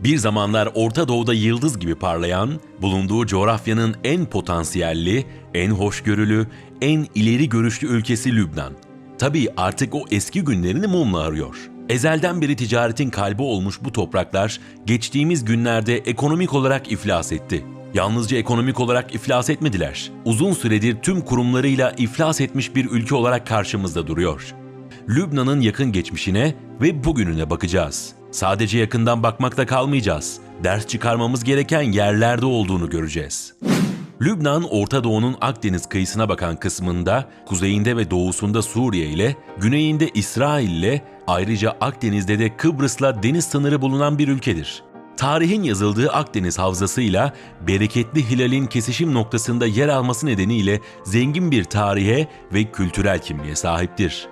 Bir zamanlar Orta Doğu'da yıldız gibi parlayan, bulunduğu coğrafyanın en potansiyelli, en hoşgörülü, en ileri görüşlü ülkesi Lübnan. Tabii artık o eski günlerini mumla arıyor. Ezelden beri ticaretin kalbi olmuş bu topraklar geçtiğimiz günlerde ekonomik olarak iflas etti. Yalnızca ekonomik olarak iflas etmediler. Uzun süredir tüm kurumlarıyla iflas etmiş bir ülke olarak karşımızda duruyor. Lübnan'ın yakın geçmişine ve bugününe bakacağız. Sadece yakından bakmakta kalmayacağız. Ders çıkarmamız gereken yerlerde olduğunu göreceğiz. Lübnan, Orta Doğu'nun Akdeniz kıyısına bakan kısmında, kuzeyinde ve doğusunda Suriye ile, güneyinde İsrail ile, ayrıca Akdeniz'de de Kıbrıs'la deniz sınırı bulunan bir ülkedir. Tarihin yazıldığı Akdeniz havzasıyla bereketli hilalin kesişim noktasında yer alması nedeniyle zengin bir tarihe ve kültürel kimliğe sahiptir.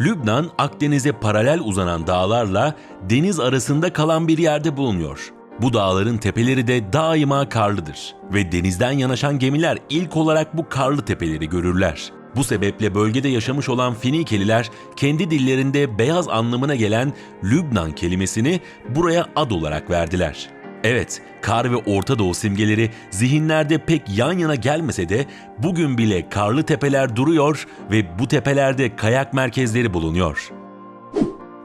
Lübnan, Akdeniz'e paralel uzanan dağlarla deniz arasında kalan bir yerde bulunuyor. Bu dağların tepeleri de daima karlıdır ve denizden yanaşan gemiler ilk olarak bu karlı tepeleri görürler. Bu sebeple bölgede yaşamış olan Finikeliler kendi dillerinde beyaz anlamına gelen Lübnan kelimesini buraya ad olarak verdiler. Evet, kar ve Orta Doğu simgeleri zihinlerde pek yan yana gelmese de bugün bile karlı tepeler duruyor ve bu tepelerde kayak merkezleri bulunuyor.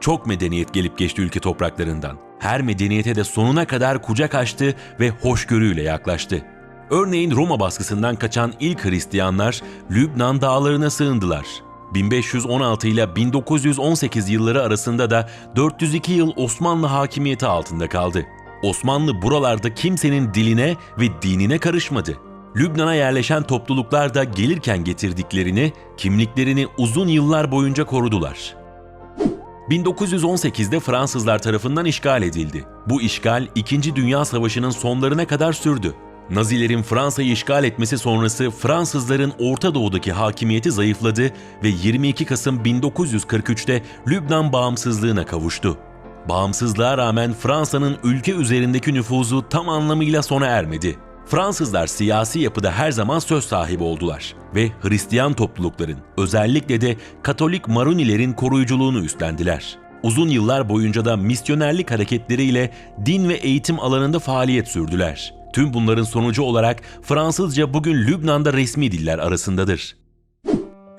Çok medeniyet gelip geçti ülke topraklarından. Her medeniyete de sonuna kadar kucak açtı ve hoşgörüyle yaklaştı. Örneğin Roma baskısından kaçan ilk Hristiyanlar Lübnan dağlarına sığındılar. 1516 ile 1918 yılları arasında da 402 yıl Osmanlı hakimiyeti altında kaldı. Osmanlı buralarda kimsenin diline ve dinine karışmadı. Lübnan'a yerleşen topluluklar da gelirken getirdiklerini, kimliklerini uzun yıllar boyunca korudular. 1918'de Fransızlar tarafından işgal edildi. Bu işgal 2. Dünya Savaşı'nın sonlarına kadar sürdü. Nazilerin Fransa'yı işgal etmesi sonrası Fransızların Orta Doğu'daki hakimiyeti zayıfladı ve 22 Kasım 1943'te Lübnan bağımsızlığına kavuştu. Bağımsızlığa rağmen Fransa'nın ülke üzerindeki nüfuzu tam anlamıyla sona ermedi. Fransızlar siyasi yapıda her zaman söz sahibi oldular ve Hristiyan toplulukların, özellikle de Katolik Marunilerin koruyuculuğunu üstlendiler. Uzun yıllar boyunca da misyonerlik hareketleriyle din ve eğitim alanında faaliyet sürdüler. Tüm bunların sonucu olarak Fransızca bugün Lübnan'da resmi diller arasındadır.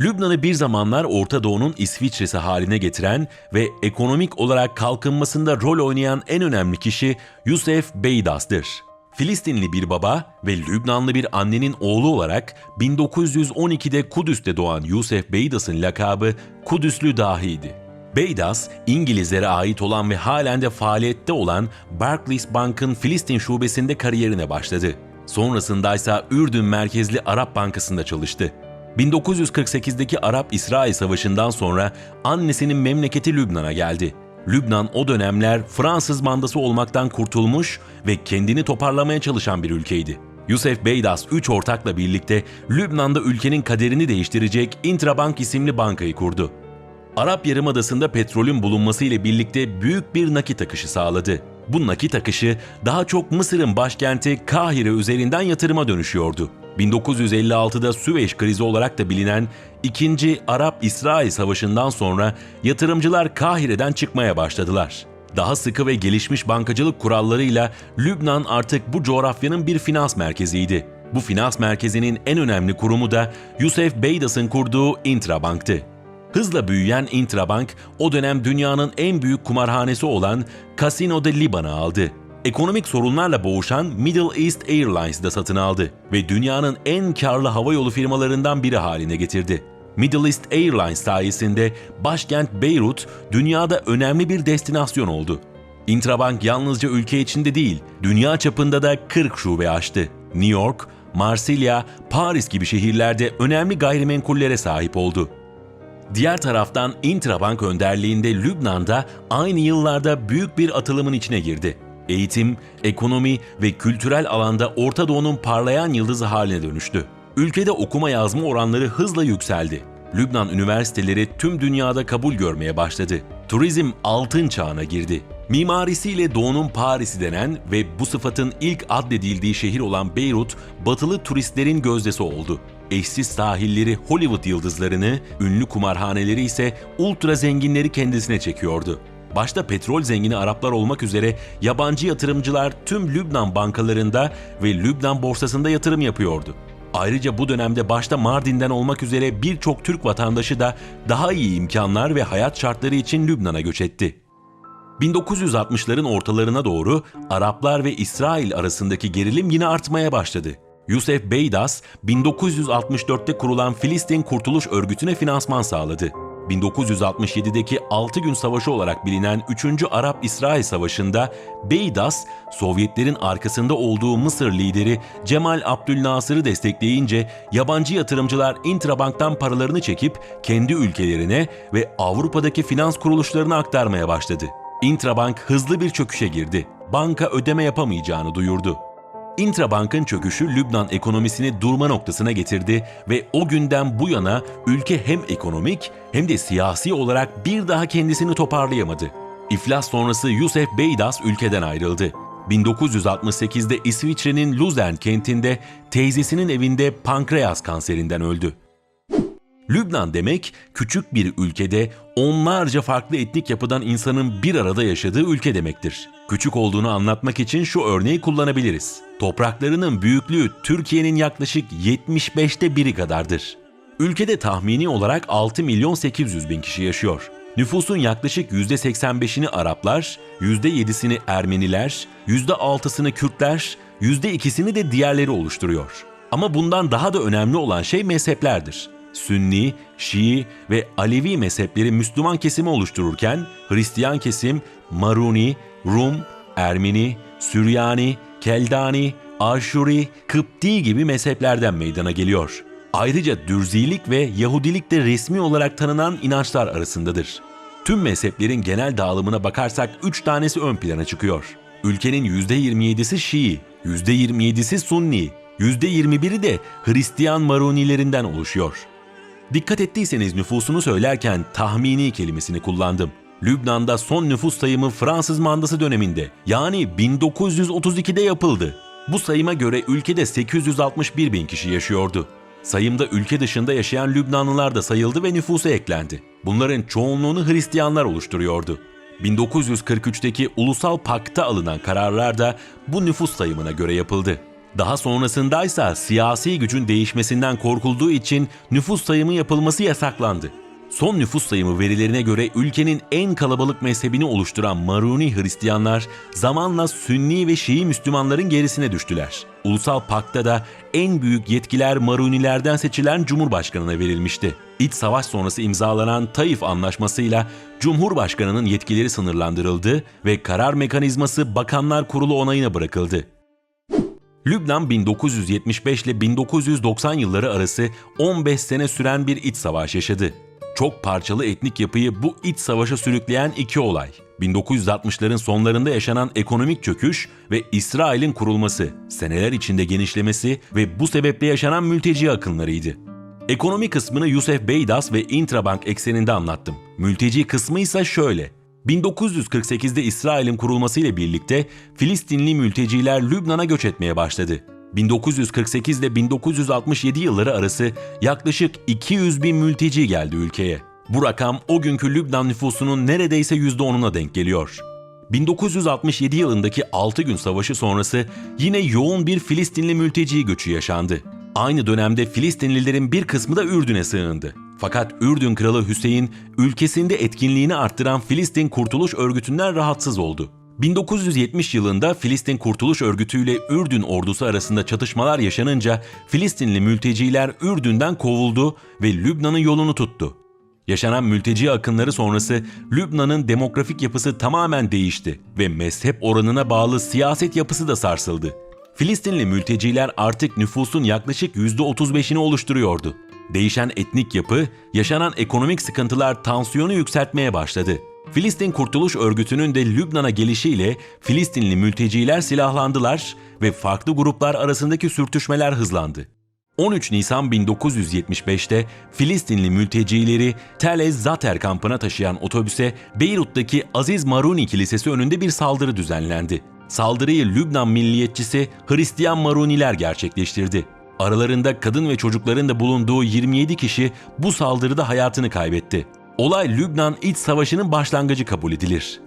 Lübnan'ı bir zamanlar Orta Doğu'nun İsviçre'si haline getiren ve ekonomik olarak kalkınmasında rol oynayan en önemli kişi Yusuf Beydas'dır. Filistinli bir baba ve Lübnanlı bir annenin oğlu olarak 1912'de Kudüs'te doğan Yusuf Beydas'ın lakabı Kudüslü Dahi'ydi. Beydas, İngilizlere ait olan ve halen de faaliyette olan Barclays Bank'ın Filistin şubesinde kariyerine başladı. Sonrasında ise Ürdün merkezli Arap Bankası'nda çalıştı. 1948'deki Arap-İsrail Savaşı'ndan sonra annesinin memleketi Lübnan'a geldi. Lübnan o dönemler Fransız mandası olmaktan kurtulmuş ve kendini toparlamaya çalışan bir ülkeydi. Yusuf Beydas 3 ortakla birlikte Lübnan'da ülkenin kaderini değiştirecek Intrabank isimli bankayı kurdu. Arap Yarımadası'nda petrolün bulunması ile birlikte büyük bir nakit akışı sağladı. Bu nakit akışı daha çok Mısır'ın başkenti Kahire üzerinden yatırıma dönüşüyordu. 1956'da Süveyş krizi olarak da bilinen 2. Arap-İsrail Savaşı'ndan sonra yatırımcılar Kahire'den çıkmaya başladılar. Daha sıkı ve gelişmiş bankacılık kurallarıyla Lübnan artık bu coğrafyanın bir finans merkeziydi. Bu finans merkezinin en önemli kurumu da Yusuf Beydas'ın kurduğu Intrabank'tı. Hızla büyüyen Intrabank o dönem dünyanın en büyük kumarhanesi olan Casino de Liban'ı aldı. Ekonomik sorunlarla boğuşan Middle East Airlines da satın aldı ve dünyanın en karlı havayolu firmalarından biri haline getirdi. Middle East Airlines sayesinde başkent Beyrut dünyada önemli bir destinasyon oldu. Intrabank yalnızca ülke içinde değil, dünya çapında da 40 şube açtı. New York, Marsilya, Paris gibi şehirlerde önemli gayrimenkullere sahip oldu. Diğer taraftan Intrabank önderliğinde Lübnan'da aynı yıllarda büyük bir atılımın içine girdi. Eğitim, ekonomi ve kültürel alanda Orta Doğu'nun parlayan yıldızı haline dönüştü. Ülkede okuma yazma oranları hızla yükseldi. Lübnan üniversiteleri tüm dünyada kabul görmeye başladı. Turizm altın çağına girdi. Mimarisiyle Doğu'nun Paris'i denen ve bu sıfatın ilk addedildiği şehir olan Beyrut, batılı turistlerin gözdesi oldu. Eşsiz sahilleri Hollywood yıldızlarını, ünlü kumarhaneleri ise ultra zenginleri kendisine çekiyordu. Başta petrol zengini Araplar olmak üzere yabancı yatırımcılar tüm Lübnan bankalarında ve Lübnan borsasında yatırım yapıyordu. Ayrıca bu dönemde başta Mardin'den olmak üzere birçok Türk vatandaşı da daha iyi imkanlar ve hayat şartları için Lübnan'a göç etti. 1960'ların ortalarına doğru Araplar ve İsrail arasındaki gerilim yine artmaya başladı. Yusuf Beydas, 1964'te kurulan Filistin Kurtuluş Örgütü'ne finansman sağladı. 1967'deki 6 gün savaşı olarak bilinen 3. Arap-İsrail Savaşı'nda Beydas, Sovyetlerin arkasında olduğu Mısır lideri Cemal Abdülnasır'ı destekleyince yabancı yatırımcılar Intrabank'tan paralarını çekip kendi ülkelerine ve Avrupa'daki finans kuruluşlarına aktarmaya başladı. Intrabank hızlı bir çöküşe girdi. Banka ödeme yapamayacağını duyurdu. Intrabank'ın çöküşü Lübnan ekonomisini durma noktasına getirdi ve o günden bu yana ülke hem ekonomik hem de siyasi olarak bir daha kendisini toparlayamadı. İflas sonrası Yusuf Beydas ülkeden ayrıldı. 1968'de İsviçre'nin Luzern kentinde teyzesinin evinde pankreas kanserinden öldü. Lübnan demek küçük bir ülkede onlarca farklı etnik yapıdan insanın bir arada yaşadığı ülke demektir. Küçük olduğunu anlatmak için şu örneği kullanabiliriz. Topraklarının büyüklüğü Türkiye'nin yaklaşık 75'te biri kadardır. Ülkede tahmini olarak 6 milyon 800 bin kişi yaşıyor. Nüfusun yaklaşık %85'ini Araplar, %7'sini Ermeniler, %6'sını Kürtler, %2'sini de diğerleri oluşturuyor. Ama bundan daha da önemli olan şey mezheplerdir. Sünni, Şii ve Alevi mezhepleri Müslüman kesimi oluştururken Hristiyan kesim Maruni, Rum, Ermeni, Süryani, Keldani, Aşuri, Kıpti gibi mezheplerden meydana geliyor. Ayrıca Dürzilik ve Yahudilik de resmi olarak tanınan inançlar arasındadır. Tüm mezheplerin genel dağılımına bakarsak 3 tanesi ön plana çıkıyor. Ülkenin %27'si Şii, %27'si Sunni, %21'i de Hristiyan Marunilerinden oluşuyor. Dikkat ettiyseniz nüfusunu söylerken tahmini kelimesini kullandım. Lübnan'da son nüfus sayımı Fransız mandası döneminde yani 1932'de yapıldı. Bu sayıma göre ülkede 861 bin kişi yaşıyordu. Sayımda ülke dışında yaşayan Lübnanlılar da sayıldı ve nüfusa eklendi. Bunların çoğunluğunu Hristiyanlar oluşturuyordu. 1943'teki Ulusal Pak'ta alınan kararlar da bu nüfus sayımına göre yapıldı. Daha sonrasındaysa siyasi gücün değişmesinden korkulduğu için nüfus sayımı yapılması yasaklandı. Son nüfus sayımı verilerine göre ülkenin en kalabalık mezhebini oluşturan Maruni Hristiyanlar zamanla Sünni ve Şii Müslümanların gerisine düştüler. Ulusal Pak'ta da en büyük yetkiler Marunilerden seçilen Cumhurbaşkanına verilmişti. İç savaş sonrası imzalanan Taif Anlaşması'yla Cumhurbaşkanının yetkileri sınırlandırıldı ve karar mekanizması Bakanlar Kurulu onayına bırakıldı. Lübnan 1975 ile 1990 yılları arası 15 sene süren bir iç savaş yaşadı. Çok parçalı etnik yapıyı bu iç savaşa sürükleyen iki olay. 1960'ların sonlarında yaşanan ekonomik çöküş ve İsrail'in kurulması, seneler içinde genişlemesi ve bu sebeple yaşanan mülteci akınlarıydı. Ekonomi kısmını Yusuf Beydas ve Intrabank ekseninde anlattım. Mülteci kısmı ise şöyle. 1948'de İsrail'in kurulmasıyla birlikte Filistinli mülteciler Lübnan'a göç etmeye başladı. 1948 ile 1967 yılları arası yaklaşık 200 bin mülteci geldi ülkeye. Bu rakam o günkü Lübnan nüfusunun neredeyse %10'una denk geliyor. 1967 yılındaki 6 gün savaşı sonrası yine yoğun bir Filistinli mülteci göçü yaşandı. Aynı dönemde Filistinlilerin bir kısmı da Ürdün'e sığındı. Fakat Ürdün Kralı Hüseyin ülkesinde etkinliğini arttıran Filistin Kurtuluş Örgütü'nden rahatsız oldu. 1970 yılında Filistin Kurtuluş Örgütü ile Ürdün ordusu arasında çatışmalar yaşanınca Filistinli mülteciler Ürdün'den kovuldu ve Lübnan'ın yolunu tuttu. Yaşanan mülteci akınları sonrası Lübnan'ın demografik yapısı tamamen değişti ve mezhep oranına bağlı siyaset yapısı da sarsıldı. Filistinli mülteciler artık nüfusun yaklaşık %35'ini oluşturuyordu. Değişen etnik yapı, yaşanan ekonomik sıkıntılar tansiyonu yükseltmeye başladı. Filistin Kurtuluş Örgütü'nün de Lübnan'a gelişiyle Filistinli mülteciler silahlandılar ve farklı gruplar arasındaki sürtüşmeler hızlandı. 13 Nisan 1975'te Filistinli mültecileri Tel Ez Zater kampına taşıyan otobüse Beyrut'taki Aziz Maruni Kilisesi önünde bir saldırı düzenlendi. Saldırıyı Lübnan milliyetçisi Hristiyan Maruniler gerçekleştirdi. Aralarında kadın ve çocukların da bulunduğu 27 kişi bu saldırıda hayatını kaybetti. Olay Lübnan İç Savaşı'nın başlangıcı kabul edilir.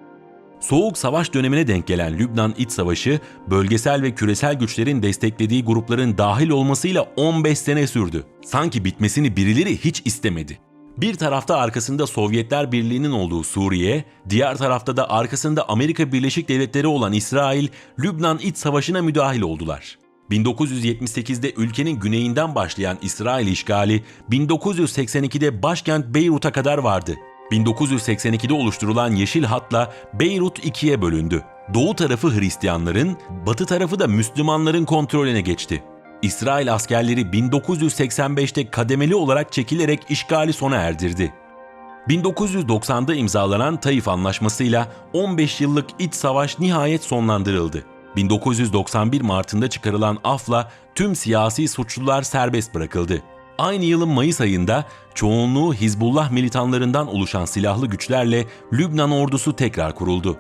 Soğuk Savaş dönemine denk gelen Lübnan İç Savaşı, bölgesel ve küresel güçlerin desteklediği grupların dahil olmasıyla 15 sene sürdü. Sanki bitmesini birileri hiç istemedi. Bir tarafta arkasında Sovyetler Birliği'nin olduğu Suriye, diğer tarafta da arkasında Amerika Birleşik Devletleri olan İsrail, Lübnan İç Savaşı'na müdahil oldular. 1978'de ülkenin güneyinden başlayan İsrail işgali 1982'de başkent Beyrut'a kadar vardı. 1982'de oluşturulan Yeşil Hat'la Beyrut ikiye bölündü. Doğu tarafı Hristiyanların, batı tarafı da Müslümanların kontrolüne geçti. İsrail askerleri 1985'te kademeli olarak çekilerek işgali sona erdirdi. 1990'da imzalanan Taif Anlaşması'yla 15 yıllık iç savaş nihayet sonlandırıldı. 1991 Mart'ında çıkarılan afla tüm siyasi suçlular serbest bırakıldı. Aynı yılın Mayıs ayında çoğunluğu Hizbullah militanlarından oluşan silahlı güçlerle Lübnan ordusu tekrar kuruldu.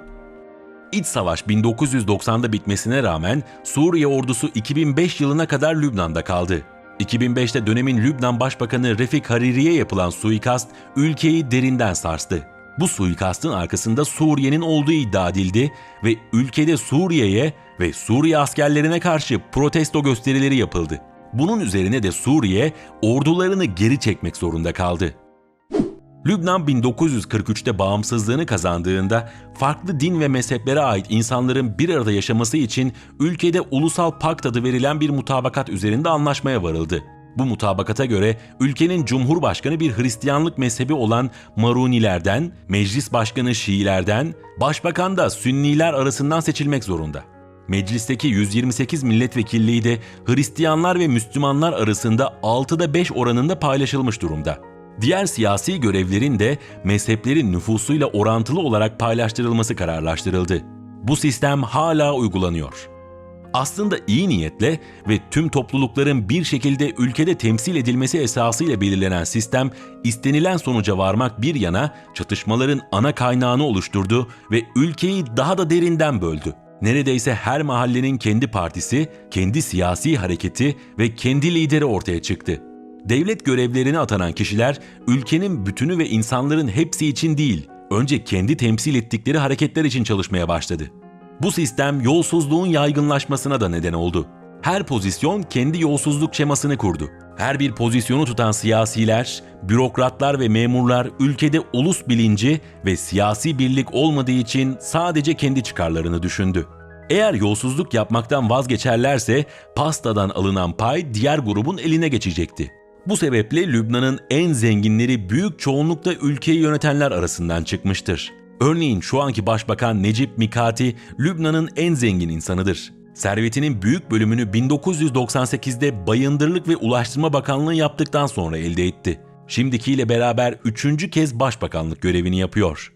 İç savaş 1990'da bitmesine rağmen Suriye ordusu 2005 yılına kadar Lübnan'da kaldı. 2005'te dönemin Lübnan Başbakanı Refik Hariri'ye yapılan suikast ülkeyi derinden sarstı. Bu suikastın arkasında Suriye'nin olduğu iddia edildi ve ülkede Suriye'ye ve Suriye askerlerine karşı protesto gösterileri yapıldı. Bunun üzerine de Suriye ordularını geri çekmek zorunda kaldı. Lübnan 1943'te bağımsızlığını kazandığında farklı din ve mezheplere ait insanların bir arada yaşaması için ülkede Ulusal Pakt adı verilen bir mutabakat üzerinde anlaşmaya varıldı. Bu mutabakata göre ülkenin cumhurbaşkanı bir Hristiyanlık mezhebi olan Marunilerden, meclis başkanı Şiilerden, başbakan da Sünniler arasından seçilmek zorunda. Meclisteki 128 milletvekilliği de Hristiyanlar ve Müslümanlar arasında 6'da 5 oranında paylaşılmış durumda. Diğer siyasi görevlerin de mezheplerin nüfusuyla orantılı olarak paylaştırılması kararlaştırıldı. Bu sistem hala uygulanıyor. Aslında iyi niyetle ve tüm toplulukların bir şekilde ülkede temsil edilmesi esasıyla belirlenen sistem istenilen sonuca varmak bir yana çatışmaların ana kaynağını oluşturdu ve ülkeyi daha da derinden böldü. Neredeyse her mahallenin kendi partisi, kendi siyasi hareketi ve kendi lideri ortaya çıktı. Devlet görevlerine atanan kişiler ülkenin bütünü ve insanların hepsi için değil, önce kendi temsil ettikleri hareketler için çalışmaya başladı. Bu sistem yolsuzluğun yaygınlaşmasına da neden oldu. Her pozisyon kendi yolsuzluk şemasını kurdu. Her bir pozisyonu tutan siyasiler, bürokratlar ve memurlar ülkede ulus bilinci ve siyasi birlik olmadığı için sadece kendi çıkarlarını düşündü. Eğer yolsuzluk yapmaktan vazgeçerlerse pastadan alınan pay diğer grubun eline geçecekti. Bu sebeple Lübnan'ın en zenginleri büyük çoğunlukla ülkeyi yönetenler arasından çıkmıştır. Örneğin şu anki başbakan Necip Mikati Lübnan'ın en zengin insanıdır. Servetinin büyük bölümünü 1998'de Bayındırlık ve Ulaştırma Bakanlığı yaptıktan sonra elde etti. Şimdikiyle beraber üçüncü kez başbakanlık görevini yapıyor.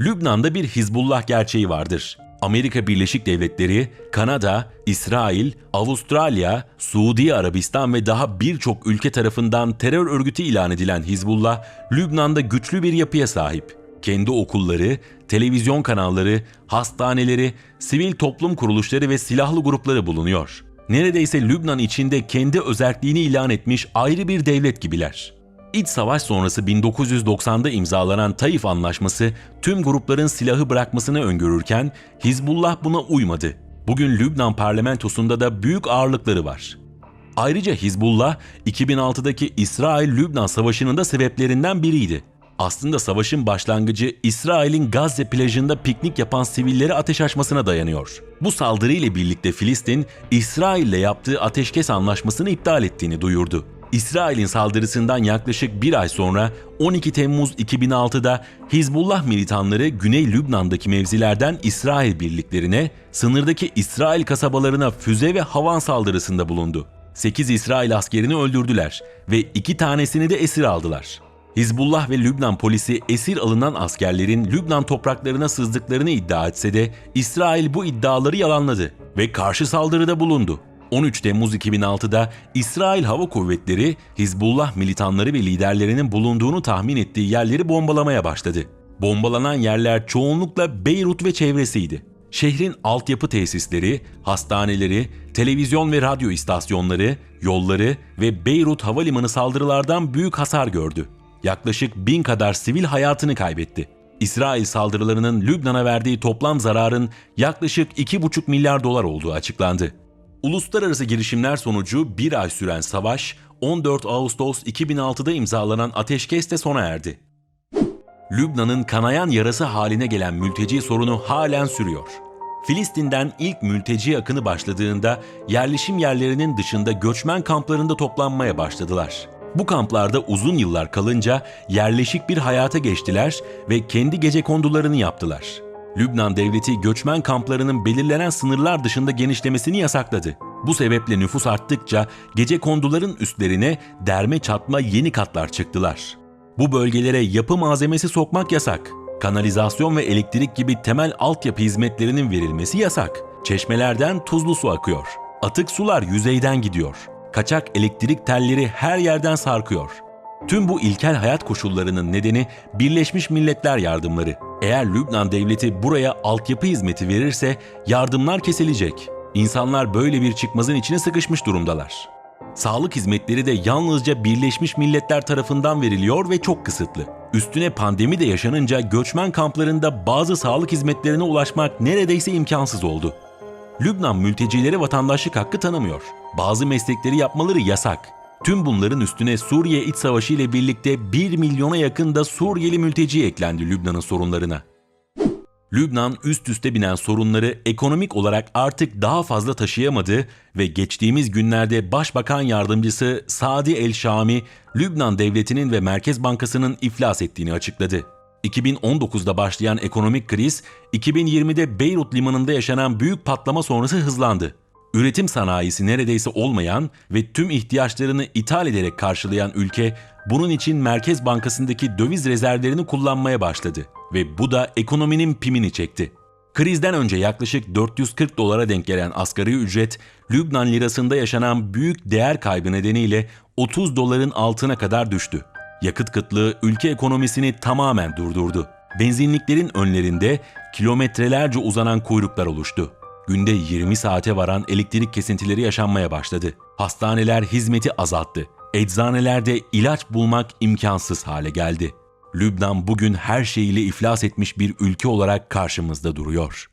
Lübnan'da bir Hizbullah gerçeği vardır. Amerika Birleşik Devletleri, Kanada, İsrail, Avustralya, Suudi Arabistan ve daha birçok ülke tarafından terör örgütü ilan edilen Hizbullah, Lübnan'da güçlü bir yapıya sahip. Kendi okulları, televizyon kanalları, hastaneleri, sivil toplum kuruluşları ve silahlı grupları bulunuyor. Neredeyse Lübnan içinde kendi özelliğini ilan etmiş ayrı bir devlet gibiler. İç savaş sonrası 1990'da imzalanan Taif Anlaşması tüm grupların silahı bırakmasını öngörürken Hizbullah buna uymadı. Bugün Lübnan parlamentosunda da büyük ağırlıkları var. Ayrıca Hizbullah 2006'daki İsrail-Lübnan savaşının da sebeplerinden biriydi. Aslında savaşın başlangıcı İsrail'in Gazze plajında piknik yapan sivilleri ateş açmasına dayanıyor. Bu saldırı ile birlikte Filistin, İsrail'le yaptığı ateşkes anlaşmasını iptal ettiğini duyurdu. İsrail'in saldırısından yaklaşık bir ay sonra 12 Temmuz 2006'da Hizbullah militanları Güney Lübnan'daki mevzilerden İsrail birliklerine, sınırdaki İsrail kasabalarına füze ve havan saldırısında bulundu. 8 İsrail askerini öldürdüler ve 2 tanesini de esir aldılar. Hizbullah ve Lübnan polisi esir alınan askerlerin Lübnan topraklarına sızdıklarını iddia etse de İsrail bu iddiaları yalanladı ve karşı saldırıda bulundu. 13 Temmuz 2006'da İsrail Hava Kuvvetleri Hizbullah militanları ve liderlerinin bulunduğunu tahmin ettiği yerleri bombalamaya başladı. Bombalanan yerler çoğunlukla Beyrut ve çevresiydi. Şehrin altyapı tesisleri, hastaneleri, televizyon ve radyo istasyonları, yolları ve Beyrut havalimanı saldırılardan büyük hasar gördü. Yaklaşık bin kadar sivil hayatını kaybetti. İsrail saldırılarının Lübnan'a verdiği toplam zararın yaklaşık 2,5 milyar dolar olduğu açıklandı. Uluslararası girişimler sonucu bir ay süren savaş 14 Ağustos 2006'da imzalanan ateşkesle sona erdi. Lübnan'ın kanayan yarası haline gelen mülteci sorunu halen sürüyor. Filistin'den ilk mülteci akını başladığında yerleşim yerlerinin dışında göçmen kamplarında toplanmaya başladılar. Bu kamplarda uzun yıllar kalınca yerleşik bir hayata geçtiler ve kendi gece kondularını yaptılar. Lübnan devleti göçmen kamplarının belirlenen sınırlar dışında genişlemesini yasakladı. Bu sebeple nüfus arttıkça gece konduların üstlerine derme çatma yeni katlar çıktılar. Bu bölgelere yapı malzemesi sokmak yasak. Kanalizasyon ve elektrik gibi temel altyapı hizmetlerinin verilmesi yasak. Çeşmelerden tuzlu su akıyor. Atık sular yüzeyden gidiyor. Kaçak elektrik telleri her yerden sarkıyor. Tüm bu ilkel hayat koşullarının nedeni Birleşmiş Milletler yardımları. Eğer Lübnan devleti buraya altyapı hizmeti verirse yardımlar kesilecek. İnsanlar böyle bir çıkmazın içine sıkışmış durumdalar. Sağlık hizmetleri de yalnızca Birleşmiş Milletler tarafından veriliyor ve çok kısıtlı. Üstüne pandemi de yaşanınca göçmen kamplarında bazı sağlık hizmetlerine ulaşmak neredeyse imkansız oldu. Lübnan mültecileri vatandaşlık hakkı tanımıyor. Bazı meslekleri yapmaları yasak. Tüm bunların üstüne Suriye iç savaşı ile birlikte 1 milyona yakın da Suriyeli mülteci eklendi Lübnan'ın sorunlarına. Lübnan üst üste binen sorunları ekonomik olarak artık daha fazla taşıyamadı ve geçtiğimiz günlerde Başbakan Yardımcısı Sadi El Şami, Lübnan Devleti'nin ve Merkez Bankası'nın iflas ettiğini açıkladı. 2019'da başlayan ekonomik kriz, 2020'de Beyrut limanında yaşanan büyük patlama sonrası hızlandı. Üretim sanayisi neredeyse olmayan ve tüm ihtiyaçlarını ithal ederek karşılayan ülke, bunun için Merkez Bankası'ndaki döviz rezervlerini kullanmaya başladı ve bu da ekonominin pimini çekti. Krizden önce yaklaşık 440 dolara denk gelen asgari ücret, Lübnan lirasında yaşanan büyük değer kaybı nedeniyle 30 doların altına kadar düştü. Yakıt kıtlığı ülke ekonomisini tamamen durdurdu. Benzinliklerin önlerinde kilometrelerce uzanan kuyruklar oluştu. Günde 20 saate varan elektrik kesintileri yaşanmaya başladı. Hastaneler hizmeti azalttı. Eczanelerde ilaç bulmak imkansız hale geldi. Lübnan bugün her şeyiyle iflas etmiş bir ülke olarak karşımızda duruyor.